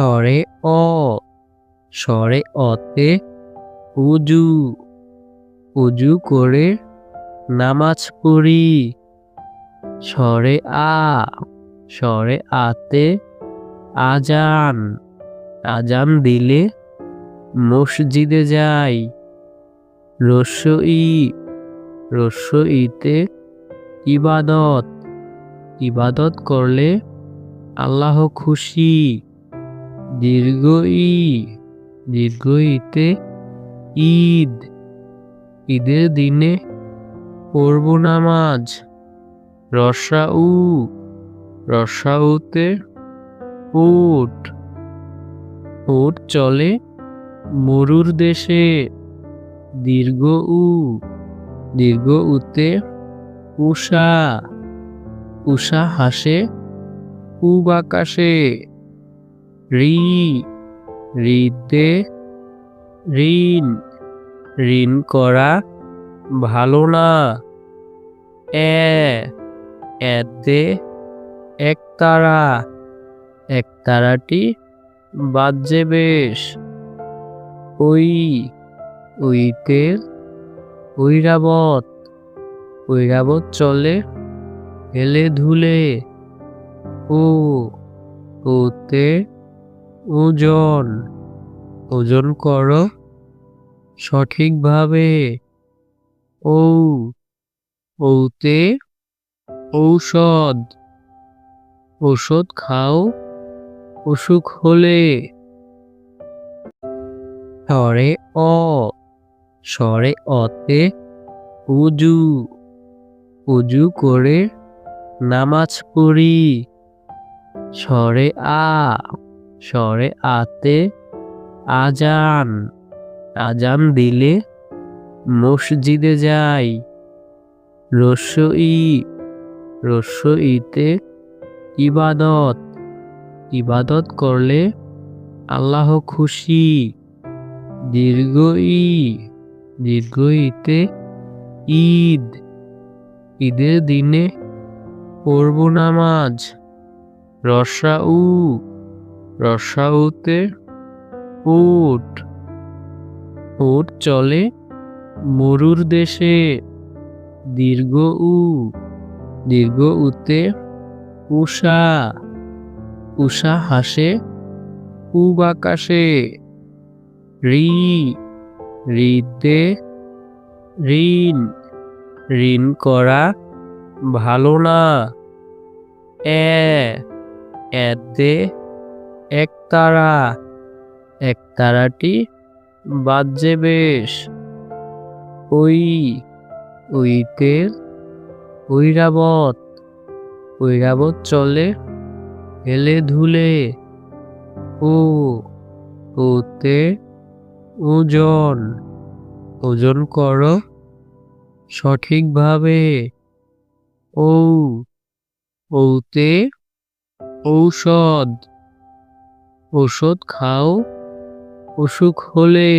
স্বরে অ স্বরে অতে উজু উজু করে নামাজ পড়ি। স্বরে আ স্বরে আতে আজান আজান দিলে মসজিদে যাই। রস্য ই রস্য ইতে ইবাদত ইবাদত করলে আল্লাহ খুশি। দীর্ঘ ই দীর্ঘ ইতে ঈদ। ঈদের দিনে পড়ব নামাজ রসা উ রসা উতে উট। উট চলে মরুর দেশে। দীর্ঘ উ, দীর্ঘ উতে উষা। উষা হাসে পূব আকাশে। রি, রিতে ঋণ ঋণ করা ভালো না। এ, এতে একতারা একতারাটি বাজে বেশ। ওই উইতে ঐরাবত ঐরাবত চলে হেলে ধুলে। ও, ওতে ওজন। ওজন করো। সঠিকভাবে। ও ওতে ঔষধ। ওষুধ খাও। অসুখ হলে। স্বরে অ, স্বরে অতে উজু। উজু করে নামাজ পড়ি। স্বরে আ। স্বরে আতে আজান আজান দিলে মসজিদে যাই। রস্য ই রস্য ইতে ইবাদত ইবাদত করলে আল্লাহ খুশি। দীর্ঘ ই দীর্ঘ ইতে ঈদ, ঈদের দিনে পড়ব নামাজ। রসা উ রসা উতে উট। উট চলে মরুর দেশে। দীর্ঘ উ, দীর্ঘ উতে উষা। উষা হাসে পূব আকাশে রি, রিতে ঋণ ঋণ করা ভালো না। এ, এতে একতারা। একতারাটি বাজে বেশ। ওই উইতে ঐরাবত। ঐরাবত চলে হেলে ধুলে। ও, ওতে ওজন। ওজন করো সঠিকভাবে। ও ওতে ঔষধ। ওষুধ খাও অসুখ হলে